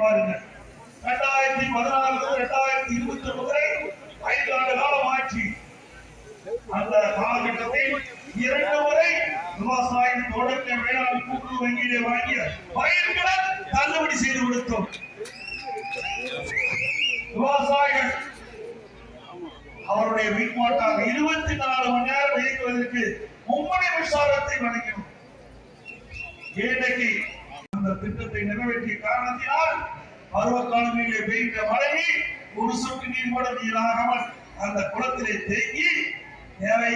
பாருங்கள் இரண்டாயிரத்தி பதினாறு இரண்டாயிரத்தி இருபத்தி ஒன்று வரை ஐந்து ஆண்டு காலம் ஆட்சி அந்த காலகட்டத்தில் இரண்டு முறை விவசாயம் தொடக்க வேளாண் கூட்டுறவு வங்கியிலே வாங்கிய பயிர்களை தள்ளுபடி செய்து கொடுத்தோம். விவசாயிகள் அவருடைய வீட்மாட்டாக இருபத்தி நாலு மணி நேரம் இயக்குவதற்கு மும்மணி மின்சாரத்தை வழங்கினோம். இன்றைக்கு அந்த திட்டத்தை நிறைவேற்றிய காரணத்தினால் பருவக்காலங்களிலே பெய்கின்ற மழை ஒரு சொட்டு நீர் கூட நீராகாமல் அந்த குளத்திலே தேங்கி தேவை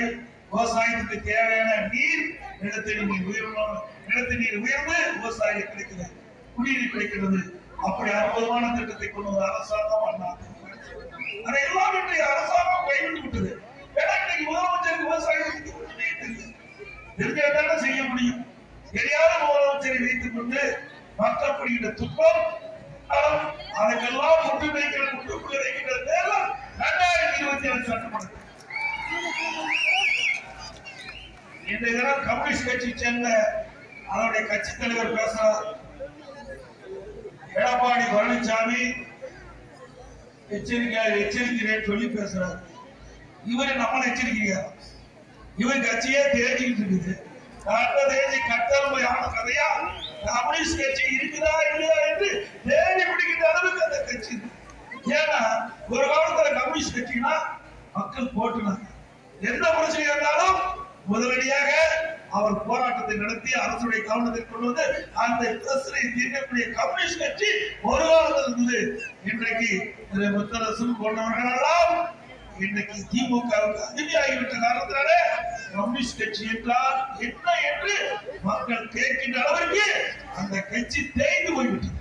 விவசாயத்துக்கு தேவையான நீர் நிலத்தடி நீர் உயர்வு நிலத்தடி நீர் உயர்ந்து விவசாயிகளுக்கு கிடைக்கிறது குடிநீர் கிடைக்கிறது. அப்படி அற்புதமான திட்டத்தை கொண்டு வந்த அரசாங்கம் அண்ணா. அதை எல்லாம் இன்றைய அரசாங்கம் கைவிட்டு விட்டது ஏன்னா இன்னைக்கு முதலமைச்சருக்கு விவசாயிகளுக்கு ஒன்றுமே தெரியும் தெரிஞ்சாதானே செய்ய முடியும். எதையாவது முதலமைச்சரை வைத்துக் கொண்டு மாற்றப்படுகின்ற துன்பம் அதற்கெல்லாம் அதுக்கெல்லாம் முட்டு வைக்கிற முட்டுக்குள்ள வைக்கின்ற தேர்தல் இரண்டாயிரத்தி இருபத்தி ஏழு சட்டமன்றம் இந்த தினம் கம்யூனிஸ்ட் கட்சி சேர்ந்த அதனுடைய கட்சி தலைவர் பேசுறார். எடப்பாடி பழனிசாமி எச்சரிக்கை எச்சரிக்கிறேன் சொல்லி பேசுறாரு. இவரை நம்மளை எச்சரிக்கிறார் இவர் கட்சியே தேஞ்சிக்கிட்டு இருக்குது. கட்ட தேஞ்சி கட்டமையான கதையா? கம்யூனிஸ்ட் கட்சி இருக்குதா இல்லையா என்று தேடி பிடிக்கிற அளவுக்கு அந்த கட்சி ஏன்னா ஒரு காலத்துல கம்யூனிஸ்ட் கட்சினா மக்கள் போட்டுனாங்க எந்த பிரச்சனை இருந்தாலும் முதலடியாக அவர் போராட்டத்தை நடத்தி அரசுடைய கவனத்தை கொண்டு வந்து அந்த பிரச்சனையை தீர்க்கக்கூடிய கம்யூனிஸ்ட் கட்சி ஒரு காலத்தில் இருந்தது இன்றைக்கு திரு முத்தரசன் போன்றவர்கள் எல்லாம் இன்றைக்கு திமுகவுக்கு அடிமையாகிவிட்ட காரணத்தினாலே கம்யூனிஸ்ட் கட்சி என்றால் என்ன என்று மக்கள் கேட்கின்ற அளவிற்கு அந்த கட்சி தேய்ந்து போய்விட்டது.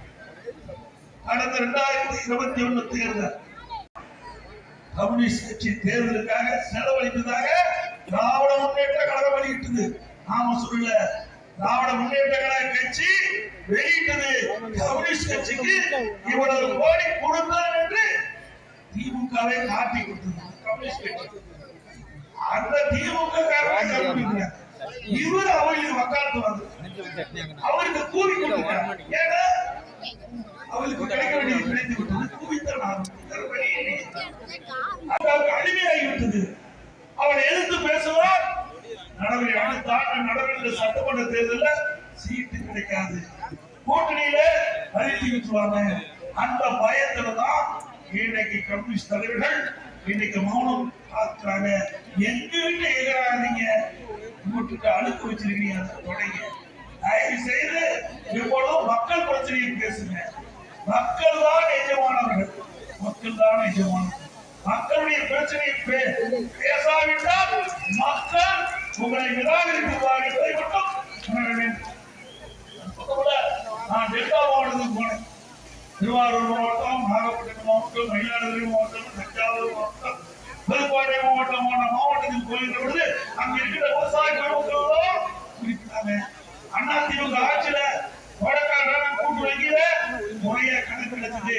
கடந்த இரண்டாயிரத்தி இருபத்தி ஒண்ணு தேர்தல். கம்யூனிஸ்ட் கட்சி தேர்தலுக்காக செலவழித்ததாக திராவிட முன்னேற்ற கழகம் வெளியிட்டது. நாம சொல்லல திராவிட முன்னேற்ற கழக கட்சி வெளியிட்டது. கம்யூனிஸ்ட் கட்சிக்கு இவ்வளவு கோடி கொடுத்தார் என்று திமுகவை காட்டி கொடுத்தது. கம்யூனிஸ்ட் கட்சி. அந்த திமுக இவர் அவங்களுக்கு வக்காலத்து வந்து அவருக்கு கூலி கொடுக்கிறார் ஏன்னா அவளுக்கு கிடைக்க வேண்டியது கிடைத்து விட்டது. குவித்தல் அவருக்கு அடிமையாகி விட்டது அவனை எதிர்த்து பேசுவார். நடவடிக்கை அடுத்த நடவடிக்கை சட்டமன்ற தேர்தலில் சீட்டு கிடைக்காது. கூட்டணியில அழித்து விட்டுருவாங்க. அந்த பயத்துல தான் இன்னைக்கு கம்யூனிஸ்ட் தலைவர்கள் இன்னைக்கு மௌனம் காத்துறாங்க எங்க வீட்டு எதிராதீங்க வீட்டுக்கு அழுக்கு வச்சிருக்கீங்க அதை தொடங்க தயவு செய்து எப்பொழுதும் மக்கள் பிரச்சனையை பேசுங்க. மக்கள் தான் எஜமானவர்கள் மக்கள் தான் எஜமானவர்கள் மக்களுடைய பிரச்சனையை பே- பேசாவிட்டால் மக்கள் உங்களை நிராகரிப்பார்கள் என்பதை மட்டும் உணர வேண்டும் நான் டெல்டா மாவட்டத்துக்கு போனேன். திருவாரூர் மாவட்டம் நாகப்பட்டினம் மாவட்டம் மயிலாடுதுறை மாவட்டம் புதுக்கோட்டை மாவட்டம் போன்ற மாவட்டத்தில் போகின்ற பொழுது அங்க இருக்கிற விவசாய பெருமக்கள் இருக்கிறாங்க அண்ணா திமுக ஆட்சியில வடக்கான கூட்டு வங்கியில முறைய கணக்கெடுத்தது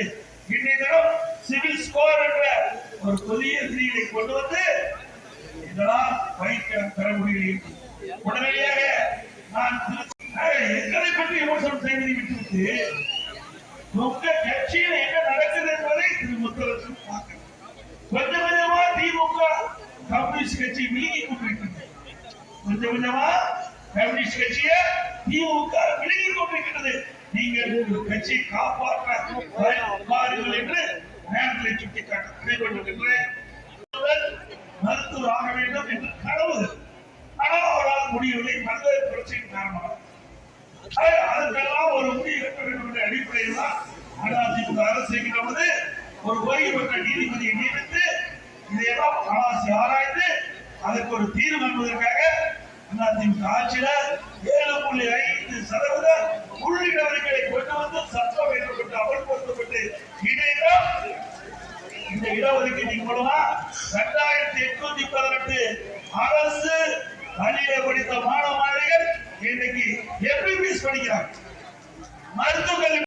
இன்றைய தினம் சிவில் ஸ்கோர் என்ற ஒரு புதிய விதிகளை கொண்டு வந்து இதெல்லாம் பயிற்சி பெற முடியும் உடனடியாக நான் எங்களை பற்றி விமர்சனம் செய்து விட்டு உங்க கம்யூனிஸ்ட் கட்சி விலகி கொண்டிருக்கிறது கொஞ்சம் கொஞ்சமா கம்யூனிஸ்ட் கட்சியை திமுக விலகி கொண்டிருக்கிறது நீங்கள் உங்கள் கட்சியை காப்பாற்ற பாருங்கள் என்று நேரத்தில் சுட்டிக்காட்ட கைப்பற்றுகின்றேன் மருத்துவர் ஆக வேண்டும் என்ற கனவு ஆனால் அவரால் முடியவில்லை. பல்வேறு பிரச்சனை காரணமாக. அது- அதுக்கெல்லாம் ஒரு முடிவு கட்ட வேண்டும் என்ற அடிப்படையில் தான் அதிமுக அரசு செய்கின்ற ஒரு ஓய்வு பெற்ற நீதிபதியை நியமித்து இதையெல்லாம் அலாசி ஆராய்ந்து அதற்கு ஒரு தீர்வு என்பதற்காக அதிமுக ஆட்சியில ஏழு புள்ளி ஐந்து சதவீத உள்ளிட்டவர்களை கொண்டு வந்து சட்டம் ஏற்பட்டு அமல்படுத்தப்பட்டு இதையெல்லாம் இந்த இடஒதுக்கீட்டின் மூலமா இரண்டாயிரத்தி எட்நூத்தி பதினெட்டு அரசு பள்ளியில படித்த மாணவ மாணவிகள் இன்னைக்கு எம்பிபிஎஸ் படிக்கிறாங்க. மருத்துவ கல்வி